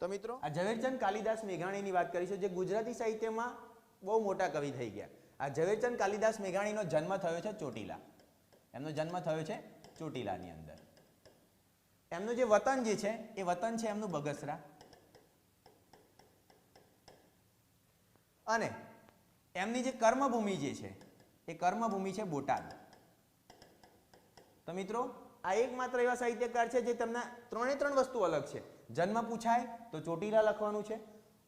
તો મિત્રો? આ ઝવેરચંદ કાલિદાસ મેઘાણીની વાત કરીશું જે ગુજરાતી સાહિત્યમાં બહુ મોટા કવિ થઈ ગયા. આ ઝવેરચંદ કાલિદાસ મેઘાણીનો જન્મ થયો છે ચોટીલા. એમનો જન્મ થયો છે ચોટીલાની અંદર. એમનું જે વતન જે છે, એ વતન છે એમનું બગસરા. અને એમની જે કર્મભૂમિ જે છે, એ કર્મભૂમિ છે બોટાદ. તો મિત્રો આ એકમાત્ર એવા સાહિત્યકાર છે જે તેમના ત્રણે ત્રણ વસ્તુ અલગ છે. જન્મ પૂછાય તો ચોટીલા લખવાનું છે,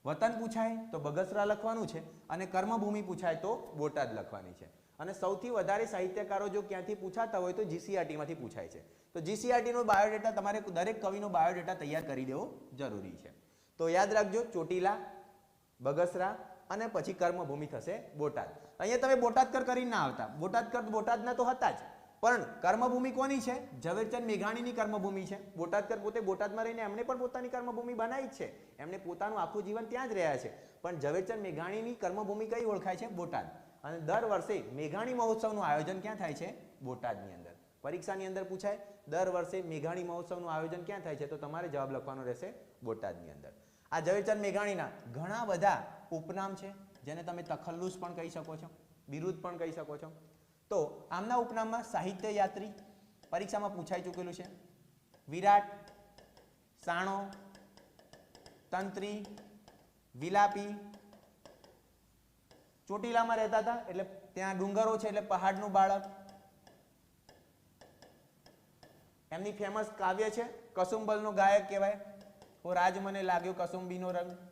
વતન પૂછાય તો બગસરા લખવાનું છે અને કર્મભૂમિ પૂછાય તો બોટાદ લખવાની છે. અને સૌથી વધારે સાહિત્યકારો જો ક્યાંથી પૂછાતા હોય તો જીસીઆરટીમાંથી પૂછાય છે. તો જીસીઆરટીનો બાયોડેટા તમારે દરેક કવિનો બાયોડેટા તૈયાર કરી દેવો જરૂરી છે. તો યાદ રાખજો ચોટીલા, બગસરા અને પછી કર્મભૂમિ થશે બોટાદ. અહીંયા તમે બોટાદકર કરીને ના આવતા. બોટાદકર બોટાદના તો હતા જ. પણ કર્મભૂમિ કોની છે? ઝવેરચંદ મેઘાણીની કર્મભૂમિ છે. બોટાદકર પોતે બોટાદમાં રહીને એમણે પણ પોતાની કર્મભૂમિ બનાવી છે. એમણે પોતાનું આખું જીવન ત્યાં જ રહ્યા છે. પણ ઝવેરચંદ મેઘાણીની કર્મભૂમિ કઈ ઓળખાય છે? બોટાદ. અને દર વર્ષે મેઘાણી મહોત્સવનું આયોજન ક્યાં થાય છે? બોટાદની અંદર. પરીક્ષાની અંદર પૂછાય, દર વર્ષે મેઘાણી મહોત્સવનું આયોજન ક્યાં થાય છે? તો તમારે જવાબ લખવાનો રહેશે બોટાદની અંદર. આ ઝવેરચંદ મેઘાણીના ઘણા બધા ઉપનામ છે, જેને તમે તખલ્લુસ પણ કહી શકો છો, બિરુદ પણ કહી શકો છો. તો આમના ઉપનામમાં સાહિત્ય યાત્રી પરીક્ષામાં પૂછાઈ ચૂકેલું છે. વિરાટ, સાણો, તંત્રી, વિલાપી, ચોટીલામાં રહેતા હતા એટલે ત્યાં ડુંગરો છે એટલે પહાડનું બાળક. એમની ફેમસ કાવ્ય છે, કસુંબલનો ગાયક કહેવાય. ઓ રાજ મને લાગ્યો કસુંબીનો રંગ.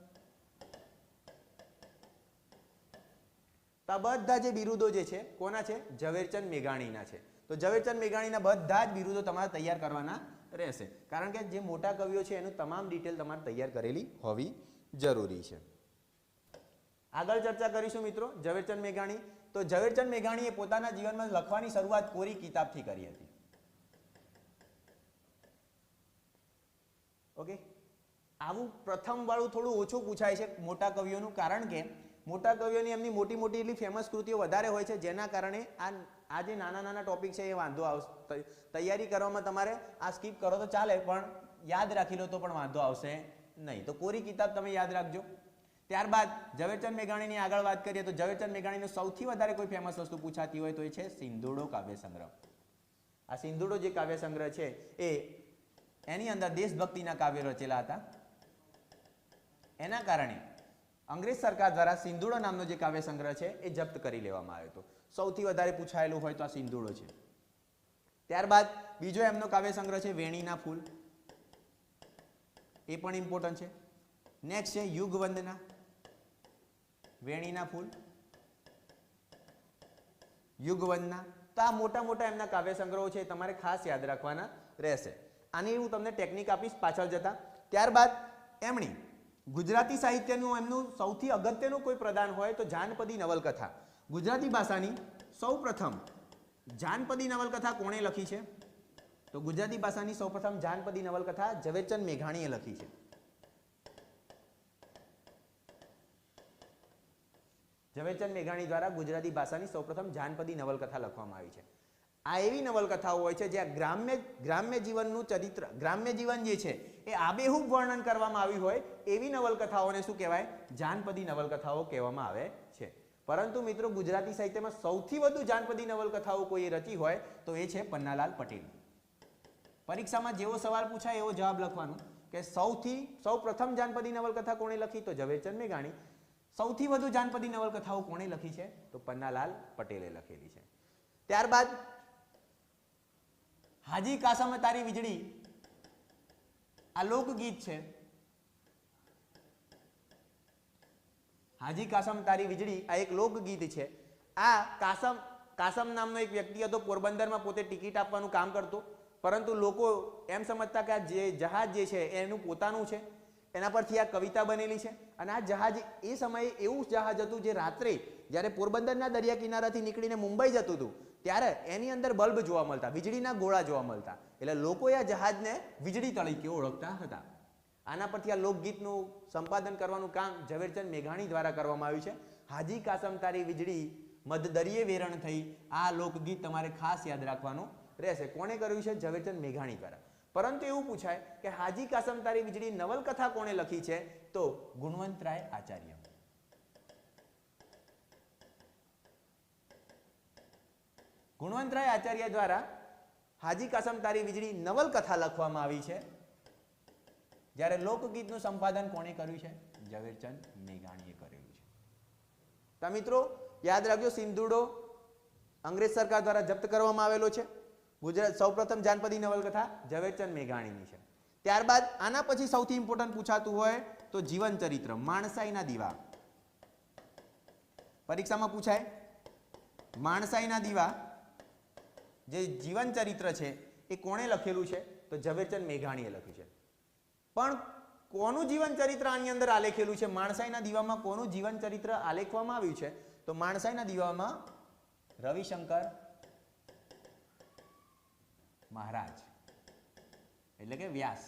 તો આ બધા જે બિરુદો જે છે, કોના છે? ઝવેરચંદ મેઘાણીના છે. તો ઝવેરચંદ મેઘાણીના બધા જ બિરુદો તમારે તૈયાર કરવાના રહેશે. કારણ કે જે મોટા કવિઓ છે, એનું તમામ ડિટેલ તમારે તૈયાર કરેલી હોવી જરૂરી છે. આગળ ચર્ચા કરીશું મિત્રો, ઝવેરચંદ મેઘાણી. તો ઝવેરચંદ મેઘાણીએ પોતાના જીવનમાં લખવાની શરૂઆત કોરી કિતાબથી કરી હતી. ઓકે? આવું પ્રથમ વાળું થોડું ઓછું પૂછાય છે મોટા કવિઓનું, કારણ કે મોટા કવિઓની એમની મોટી મોટી એટલી ફેમસ કૃતિઓ વધારે હોય છે, જેના કારણે આ આ જે નાના નાના ટોપિક છે એ વાંધો આવશે તૈયારી કરવામાં તમારે આ સ્કીપ કરો તો ચાલે, પણ યાદ રાખી લો તો પણ વાંધો આવશે નહીં. તો કોરી કિતાબ તમે યાદ રાખજો. ત્યારબાદ ઝવેરચંદ મેઘાણીની આગળ વાત કરીએ તો ઝવેરચંદ મેઘાણીનો સૌથી વધારે કોઈ ફેમસ વસ્તુ પૂછાતી હોય તો એ છે સિંધુડો કાવ્ય સંગ્રહ. આ સિંધુડો જે કાવ્ય સંગ્રહ છે એ એની અંદર દેશભક્તિના કાવ્યો રચેલા હતા. એના કારણે અંગ્રેજ સરકાર દ્વારા સિંધુડો નામનો જે કાવ્ય સંગ્રહ છે, એ જપ્ત કરી લેવામાં આવ્યો હતો. સૌથી વધારે પૂછાયેલું હોય તો આ સિંધુડો છે. ત્યારબાદ બીજો એમનો કાવ્ય સંગ્રહ છે, વેણીના ફૂલ. એ પણ ઇમ્પોર્ટન્ટ છે. નેક્સ્ટ છે, યુગવંદના. વેણીના ફૂલ. યુગવંદના. તો આ મોટા મોટા એમના કાવ્ય સંગ્રહો છે તમારે ખાસ યાદ રાખવાના રહેશે. આની હું તમને ટેકનિક આપીશ, પાછળ જતા. ત્યારબાદ એમણે. ગુજરાતી સાહિત્યનું એમનું સૌથી અગત્યનું કોઈ પ્રદાન હોય તો જાનપદી નવલકથા. ગુજરાતી ભાષાની સૌ પ્રથમ જાનપદી નવલકથા કોણે લખી છે? તો ગુજરાતી ભાષાની સૌપ્રથમ જાનપદી નવલકથા ઝવેરચંદ મેઘાણીએ લખી છે. ઝવેરચંદ મેઘાણી દ્વારા ગુજરાતી ભાષાની સૌપ્રથમ જાનપદી નવલકથા લખવામાં આવી છે. આ એવી નવલકથાઓ હોય છે જ્યાં ગ્રામ્ય ગ્રામ્ય જીવનનું ચરિત્ર, ગ્રામ્ય જીવન જે છે, એ આબેહૂબ વર્ણન કરવામાં આવ્યું હોય, એવી નવલકથાઓને શું કહેવાય? જાનપદી નવલકથાઓ કહેવામાં આવે છે. પરંતુ મિત્રો, ગુજરાતી સાહિત્યમાં સૌથી વધુ જાનપદી નવલકથાઓ કોઈએ રચી હોય, તો એ છે પન્નાલાલ પટેલ. પરીક્ષામાં જેવો સવાલ પૂછાય એવો જવાબ લખવાનો કે સૌથી, સૌ પ્રથમ જાનપદી નવલકથા કોણે લખી? તો ઝવેરચંદ મેઘાણી. સૌથી વધુ જાનપદી નવલકથાઓ કોણે લખી છે? તો પન્નાલાલ પટેલે લખેલી છે. ત્યારબાદ હાજી કાસમ તારી વીજળી. આ લોકગીત છે. હાજી કાસમ તારી વીજળી, આ એક લોકગીત છે. આ કાસમ કાસમ નામનો એક વ્યક્તિ હતો, પોરબંદરમાં પોતે ટિકિટ આપવાનું કામ કરતો. પરંતુ લોકો એમ સમજતા કે આ જે જહાજ જે છે, એનું પોતાનું છે. એના પરથી આ કવિતા બનેલી છે. અને આ જહાજ એ સમયે એવું જહાજ હતું જે રાત્રે જ્યારે પોરબંદરના દરિયા કિનારાથી નીકળીને મુંબઈ જતું હતું ત્યારે એની અંદર બલ્બ જોવા મળતા, વીજળીના ગોળા જોવા મળતા. એટલે લોકો આ જહાજને વીજળી તરીકે ઓળખતા હતા. આના પરથી આ લોકગીતનું સંપાદન કરવાનું કામ ઝવેરચંદ મેઘાણી દ્વારા કરવામાં આવ્યું છે. હાજી કાસમ તારી વીજળી, મધ દરિયે વેરણ થઈ, આ લોકગીત તમારે ખાસ યાદ રાખવાનું રહેશે. કોણે કર્યું છે? ઝવેરચંદ મેઘાણી દ્વારા. પરંતુ એવું પૂછાય કે હાજી કાસમ તારી વીજળી નવલકથા કોણે લખી છે? તો ગુણવંતરાય આચાર્ય. ગુણવંતરાય આચાર્ય દ્વારા હાજી કાસમ તારી વીજળી નવલકથા લખવામાં આવી છે. જ્યારે લોકગીતનું સંપાદન કોણે કર્યું છે? ઝવેરચંદ મેઘાણીએ કરેલું છે. તો મિત્રો, યાદ રાખજો, સિંધુડો અંગ્રેજ સરકાર દ્વારા જપ્ત કરવામાં આવેલો છે. ગુજરાત, સૌપ્રથમ જાનપદી નવલકથા ઝવેરચંદ મેઘાણીની છે. ત્યારબાદ આના પછી સૌથી ઇમ્પોર્ટન્ટ પૂછાતું હોય તો જીવન ચરિત્ર, માણસાઈના દીવા. પરીક્ષામાં પૂછાય, માણસાઈના દીવા જે જીવન ચરિત્ર છે, એ કોણે લખેલું છે? તો ઝવેરચંદ મેઘાણીએ લખ્યું છે. પણ કોનું જીવન ચરિત્ર આની અંદર આલેખેલું છે? માણસાઈના દીવામાં કોનું જીવન ચરિત્ર આલેખવામાં આવ્યું છે? તો માણસાઈના દીવામાં રવિશંકર મહારાજ, એટલે કે વ્યાસ.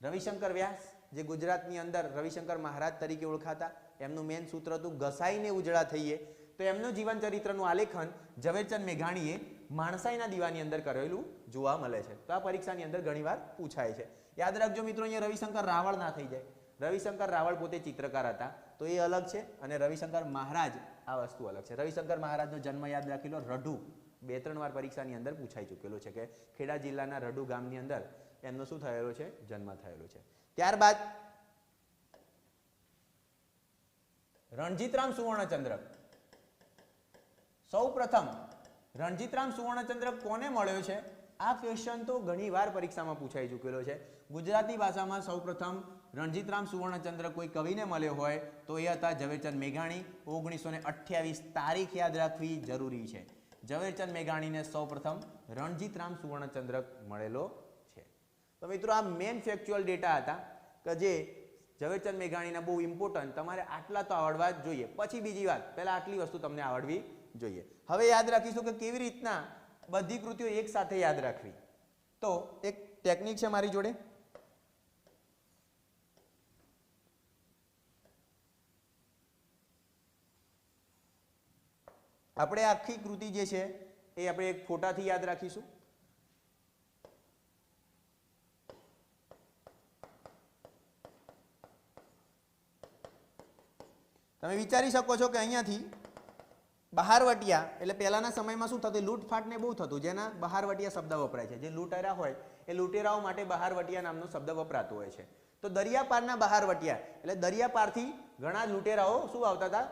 રવિશંકર વ્યાસ, જે ગુજરાતની અંદર રવિશંકર મહારાજ તરીકે ઓળખાતા, એમનું મેન સૂત્ર હતું ઘસાઈને ઉજળા થઈએ. તો એમનું જીવન ચરિત્રનું આલેખન ઝવેરચંદ મેઘાણીએ માણસાઈના દીવાની અંદર કરેલું જોવા મળે છે. તો આ પરીક્ષાની અંદર ઘણીવાર પૂછાય છે. યાદ રાખજો મિત્રો, અહીંયા રવિશંકર રાવળ ના થઈ જાય. રવિશંકર રાવળ પોતે ચિત્રકાર હતા, તો એ અલગ છે અને રવિશંકર મહારાજ આ વસ્તુ અલગ છે. રવિશંકર મહારાજનો જન્મ યાદ રાખી લો રઢુ, બે ત્રણ વાર પરીક્ષાની અંદર પૂછાઈ ચૂકેલો છે કે ખેડા જિલ્લાના રઢુ ગામની અંદર એમનો શું થયેલો છે? જન્મ થયેલો છે. ત્યારબાદ રણજીતરામ સુવર્ણચંદ્રક સૌ પ્રથમ રણજીતરામ સુવર્ણચંદ્રક કોને મળ્યો છે? આ ક્વેશ્ચન તો ઘણીવાર પરીક્ષામાં પૂછાઈ ચૂકેલો છે. ગુજરાતી ભાષામાં સૌપ્રથમ, રણજીતરામ સુવર્ણચંદ્ર કોઈ કવિને મળ્યો હોય તો એ હતા ઝવેરચંદ મેઘાણી. ઓગણીસો ને તારીખ યાદ રાખવી જરૂરી છે. ઝવેરચંદ મેઘાણીને સૌપ્રથમ, રણજીતરામ સુવર્ણચંદ્રક મળેલો છે. તો મિત્રો, આ મેન ફેક્ચ્યુઅલ ડેટા હતા કે જે ઝવેરચંદ મેઘાણીના બહુ ઇમ્પોર્ટન્ટ તમારે આટલા તો આવડવા જ જોઈએ. પછી બીજી વાત, પહેલાં આટલી વસ્તુ તમને આવડવી જોઈએ. હવે યાદ રાખીશું કે કેવી રીતના બધી કૃતિઓ એક સાથે યાદ રાખવી. તો એક ટેકનિક છે મારી જોડે. આપણે આખી કૃતિ જે છે એ આપણે એક ફોટાથી યાદ રાખીશું. તમે વિચારી શકો છો કે અહીંયાથી બહારવટિયા એટલે પહેલાના સમયમાં શું થતું લૂંટફાટ ને બહુ થતું, જેના બહારવટિયા શબ્દ વપરાય છે. જે લૂંટેરા હોય, એ લૂંટેરાઓ માટે બહારવટિયા નામનો શબ્દ વપરાતો હોય છે. તો દરિયાપારના બહારવટિયા એટલે દરિયાપારથી ઘણા લૂંટેરાઓ શું આવતા હતા?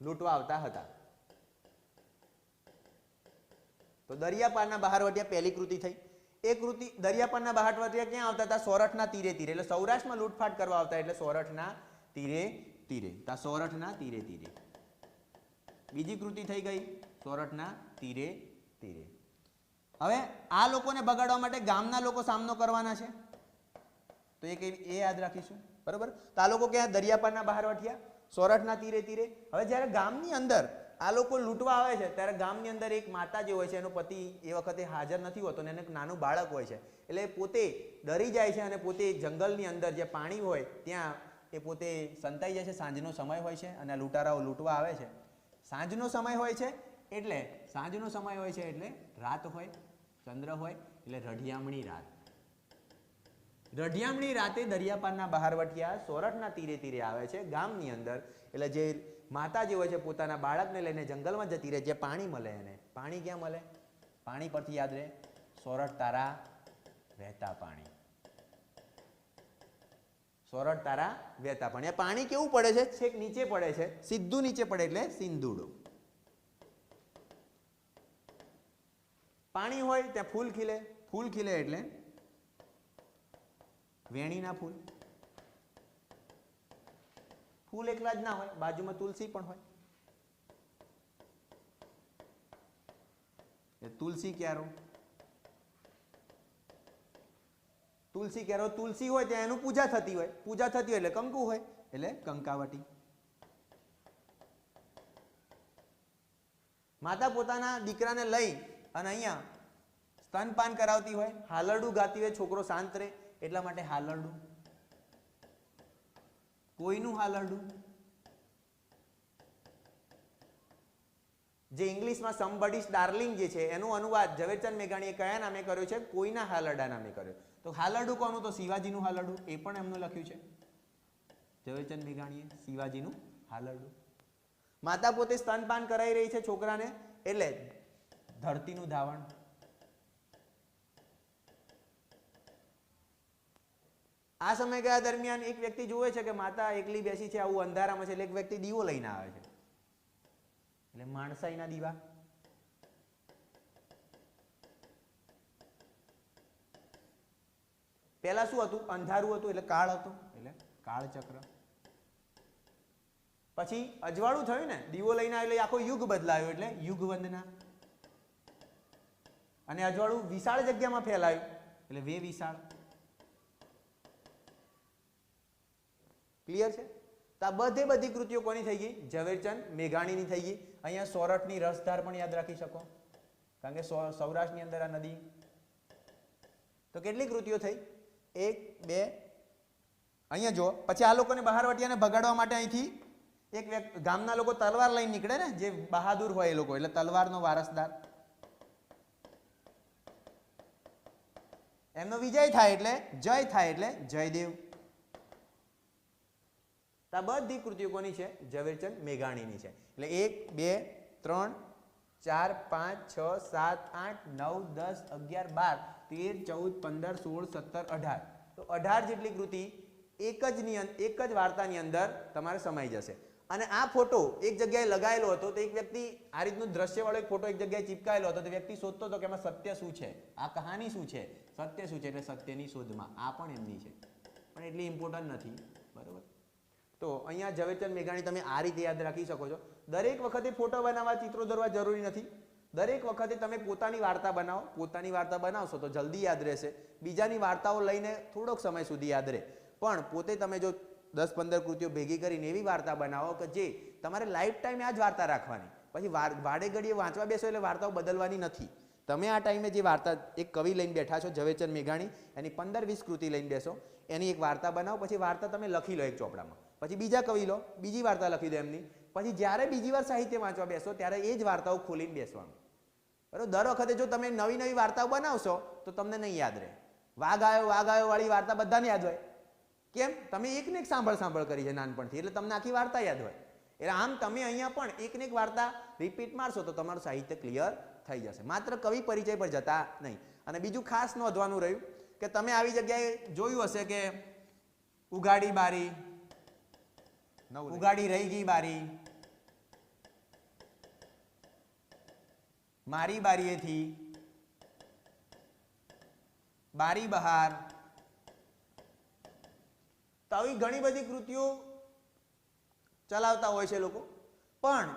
લૂંટવા આવતા હતા. તો દરિયાપારના બહારવટિયા પહેલી કૃતિ થઈ. એ કૃતિ, દરિયાપારના બહારવટિયા ક્યાં આવતા હતા? સોરઠના તીરે તીરે, એટલે સૌરાષ્ટ્રમાં લૂંટફાટ કરવા આવતા, એટલે સોરઠના તીરે તીરે. તા સોરઠના તીરે તીરે. બીજી કૃતિ થઈ ગઈ, સોરઠના તીરે તીરે. હવે આ લોકોને બગાડવા માટે ગામના લોકો સામનો કરવાના છે. તો એ કઈ એ યાદ રાખીશું, બરોબર? તો આ લોકો ક્યાં? દરિયાપારના બહાર વઠ્યા, સોરઠના તીરે તીરે. હવે જ્યારે ગામની અંદર આ લોકો લૂંટવા આવે છે, ત્યારે ગામની અંદર એક માતા જે હોય છે, એનો પતિ એ વખતે હાજર નથી હોતો અને એને નાનું બાળક હોય છે. એટલે પોતે ડરી જાય છે અને પોતે જંગલની અંદર જે પાણી હોય, ત્યાં એ પોતે સંતાઈ જાય છે, સાંજનો સમય હોય છે અને લૂંટારાઓ લૂંટવા આવે છે. સાંજનો સમય હોય છે એટલે સાંજનો સમય હોય છે એટલે રાત હોય, ચંદ્ર હોય એટલે રઢિયામણી રાત. રઢિયામણી રાતે દરિયાપારના બહારવટિયા સોરઠના તીરે તીરે આવે છે ગામની અંદર. એટલે જે માતા જે હોય છે પોતાના બાળકને લઈને જંગલમાં જતી રહે, જે પાણી મળે એને. પાણી ક્યાં મળે? પાણી પરથી યાદ રહે. સોરઠ તારા વહેતા પાણી. સોરઠ તારા વહેતા પાણી પાણી કેવું પડે છે? છેક નીચે પડે છે. સીધું નીચે પડે એટલે સિંધુડો પાણી હોય ત્યાં ફૂલ ખીલે. ફૂલ ખીલે એટલે વેણીના ફૂલ. ફૂલ એકલા જ ના હોય. બાજુમાં તુલસી પણ હોય. તુલસી ક્યારો તુલસી ક્યારો તુલસી હોય ત્યાં એનું પૂજા થતી હોય. પૂજા થતી હોય એટલે કંકુ હોય, એટલે કંકાવટી. માતા પોતાના દીકરાને લઈ અને અહીંયા સ્તનપાન કરાવતી હોય, હાલરડું ગાતી હોય, છોકરો શાંત રહે, એટલા માટે હાલરડું. કોઈનું હાલરડું? જે ઇંગ્લિશમાં સમબડીસ ડાર્લિંગ જે છે, એનો અનુવાદ ઝવેરચંદ મેઘાણીએ કયા નામે કર્યો છે? કોઈના હાલરડા નામે કર્યો. તો હાલરડું કોનું? તો શિવાજીનું હાલરડું. એ પણ એમનું લખ્યું છે. ઝવેરચંદ મેઘાણીએ શિવાજીનું હાલરડું. માતા પોતે સ્તનપાન કરાઈ રહી છે છોકરાને, એટલે ધરતીનું ધાવણ. આ સમયગાળા દરમિયાન એક વ્યક્તિ જુએ છે કે માતા એકલી બેસી છે, આવું અંધારામાં છે, એટલે એક વ્યક્તિ દીવો લઈને આવે છે. એટલે માણસાઈના દીવા. પહેલા શું હતું? અંધારું હતું એટલે કાળ હતું. એટલે કાળ ચક્ર પછી અજવાળું થયું ને દીવો લઈને આવ્યો એટલે આખો યુગ બદલાયો એટલે યુગ વંદના અને અજવાળું વિશાળ જગ્યામાં ફેલાયું એટલે વે વિશાળ ક્લિયર છે? તો આ બધે બધી કૃતિઓ કોની થઈ ગઈ? ઝવેરચંદ મેઘાણીની થઈ ગઈ. અહીંયા સોરઠની રસધાર પણ યાદ રાખી શકો. કારણ કે સૌરાષ્ટ્રની અંદર આ નદી. તો કેટલી કૃતિઓ થઈ? એક, બે. અહીંયા જુઓ. પછી આ લોકોને બહારવટિયાને ભગાડવા માટે અહીંથી એક ગામના લોકો તલવાર લઈને નીકળે ને, જે બહાદુર હોય એ લોકો, એટલે તલવારનો વારસદાર. એમનો વિજય થાય એટલે જય થાય એટલે જયદેવ. તો આ બધી કૃતિઓ કોની છે? ઝવેરચંદ મેઘાણીની છે. એટલે એક, બે, ત્રણ, ચાર, પાંચ, છ, સાત, આઠ, નવ, દસ, અગિયાર, બાર, તેર, ચૌદ, પંદર, સોળ, સત્તર, અઢાર. તો અઢાર જેટલી કૃતિ એક જ ની એક જ વાર્તાની અંદર તમારે સમાઈ જશે. અને આ ફોટો એક જગ્યાએ લગાવેલો હતો તો એક વ્યક્તિ આ રીતનું દ્રશ્યવાળો એક ફોટો એક જગ્યાએ ચિપકાયેલો હતો તો વ્યક્તિ શોધતો હતો કે એમાં સત્ય શું છે? આ કહાની શું છે? સત્ય શું છે? એટલે સત્યની શોધમાં આ પણ એમની છે. પણ એટલી ઇમ્પોર્ટન્ટ નથી. બરોબર? તો અહીંયા ઝવેરચંદ મેઘાણી તમે આ રીતે યાદ રાખી શકો છો. દરેક વખતે ફોટો બનાવવા ચિત્રો દોરવા જરૂરી નથી. દરેક વખતે તમે પોતાની વાર્તા બનાવો, પોતાની વાર્તા બનાવશો તો જલ્દી યાદ રહેશે. બીજાની વાર્તાઓ લઈને થોડોક સમય સુધી યાદ રહે. પણ પોતે તમે જો દસ પંદર કૃતિઓ ભેગી કરીને એવી વાર્તા બનાવો કે જે તમારે લાઈફ ટાઈમે આ જ વાર્તા રાખવાની. પછી વાડે ઘડીએ વાંચવા બેસો એટલે વાર્તાઓ બદલવાની નથી. તમે આ ટાઈમે જે વાર્તા, એક કવિ લઈને બેઠા છો, ઝવેરચંદ મેઘાણી, એની પંદર વીસ કૃતિ લઈને બેસો. એની એક વાર્તા બનાવો, પછી વાર્તા તમે લખી લો એક ચોપડામાં. પછી બીજા કવિ લો, બીજી વાર્તા લખી દો એમની. પછી જ્યારે બીજી વાર સાહિત્ય વાંચવા બેસો, ત્યારે એ જ વાર્તાઓ ખોલીને બેસવાનું. બરાબર? દર વખતે જો તમે નવી નવી વાર્તાઓ બનાવશો, તો તમને નહીં યાદ રહે. વાઘ આવ્યો વાઘ આવ્યો વાળી વાર્તા બધાને યાદ હોય. કેમ? તમે એકને એક સાંભળ સાંભળ કરી છે નાનપણથી, એટલે તમને આખી વાર્તા યાદ હોય. એટલે આમ તમે અહીંયા પણ એકને એક વાર્તા રિપીટ મારશો, તો તમારું સાહિત્ય ક્લિયર થઈ જશે. માત્ર કવિ પરિચય પર જતા નહીં. અને બીજું ખાસ નોંધવાનું રહ્યું કે તમે આવી જગ્યાએ જોયું હશે કે ઉઘાડી બારી ઉગાડી રહી ગઈ બારી. મારી બારીએથી બારી બહાર. તો આવી ઘણી બધી કૃતિઓ ચલાવતા હોય છે લોકો. પણ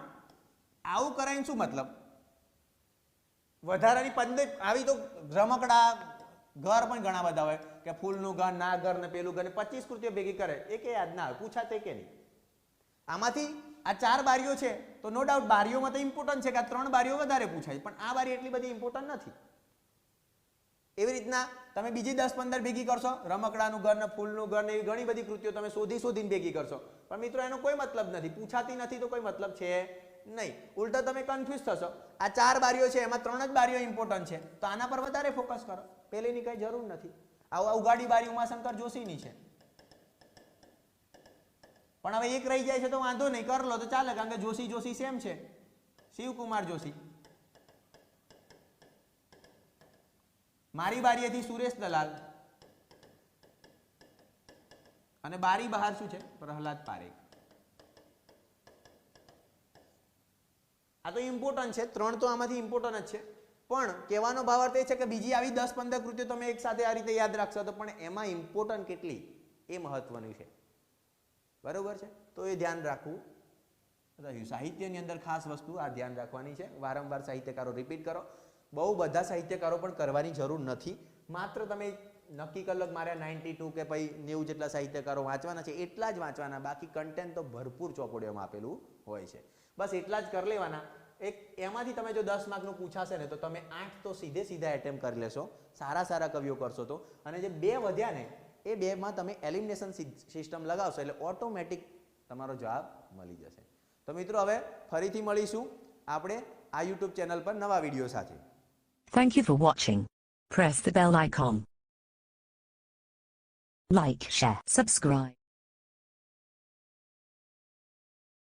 આવું કરાઈને શું મતલબ? વધારાની પંદર, આવી તો રમકડા ઘર પણ ઘણા બધા હોય કે ફૂલનું ઘર, ના ઘર ને પેલું ઘર ને પચીસ કૃતિઓ ભેગી કરે. એ કે યાદ ના આવે. પૂછાતે કે નહીં? આમાંથી આ ચાર બારીઓ છે, તો નો ડાઉટ બારીઓમાં તો ઇમ્પોર્ટન્ટ છે કે આ ત્રણ બારીઓ વધારે પૂછાય, પણ આ બારી એટલી બધી ઇમ્પોર્ટન્ટ નથી. એવી રીતના તમે બીજી દસ પંદર ભેગી કરશો, રમકડાનું ઘર ને ફૂલનું ઘર ને એવી ઘણી બધી કૃતિઓ તમે શોધી શોધીને ભેગી કરશો. પણ મિત્રો, એનો કોઈ મતલબ નથી, પૂછાતી નથી તો કોઈ મતલબ છે નહીં. ઉલટા તમે કન્ફ્યુઝ થશો. આ ચાર બારીઓ છે, એમાં ત્રણ જ બારીઓ ઇમ્પોર્ટન્ટ છે. તો આના પર વધારે ફોકસ કરો. પેલીની કઈ જરૂર નથી. આવું ઉગાડી બારી ઉમાશંકર જોશીની છે. પણ હવે એક રહી જાય છે તો વાંધો નહીં, કર લો, તો ચાલે, કારણ કે જોશી જોશી સેમ છે. શિવકુમાર જોશી. મારી બારીએથી સુરેશ દલાલ. અને બારી બહાર શું છે? પ્રહલાદ પારેખ. આ તો ઇમ્પોર્ટન્ટ છે, ત્રણ તો આમાંથી ઇમ્પોર્ટન્ટ જ છે. પણ કહેવાનો ભાવાર્થ એ છે કે બીજી આવી દસ, પંદર કૃતિઓ તમે એક સાથે આ રીતે યાદ રાખશો તો પણ એમાં ઇમ્પોર્ટન્ટ કેટલી? એ મહત્વનું છે. બરોબર છે? તો એ ધ્યાન રાખવું. રહ્યું સાહિત્યની અંદર ખાસ વસ્તુ આ ધ્યાન રાખવાની છે. વારંવાર સાહિત્યકારો રિપીટ કરો. બહુ બધા સાહિત્યકારો પણ કરવાની જરૂર નથી. માત્ર તમે નક્કી કલક મારે નાઇન્ટી ટુ કે ભાઈ નેવું જેટલા સાહિત્યકારો વાંચવાના છે, એટલા જ વાંચવાના. બાકી કન્ટેન્ટ તો ભરપૂર ચોપડીઓમાં આપેલું હોય છે. બસ એટલા જ કરી લેવાના. એક એમાંથી તમે જો દસ માર્કનું પૂછાશે ને, તો તમે આઠ તો સીધે સીધા એટેમ્પ કરી લેશો. સારા સારા કવિઓ કરશો તો. અને જે બે વધ્યા ને એ બેમાં તમે એલિમિનેશન સિસ્ટમ લગાવશો એટલે ઓટોમેટિક તમારો જવાબ મળી જશે. તો મિત્રો હવે ફરીથી મળીશું. આપણે આ યુટ્યુબ ચેનલ પર નવા વીડિયો સાથે. Thank you for watching press the bell icon Like, share subscribe.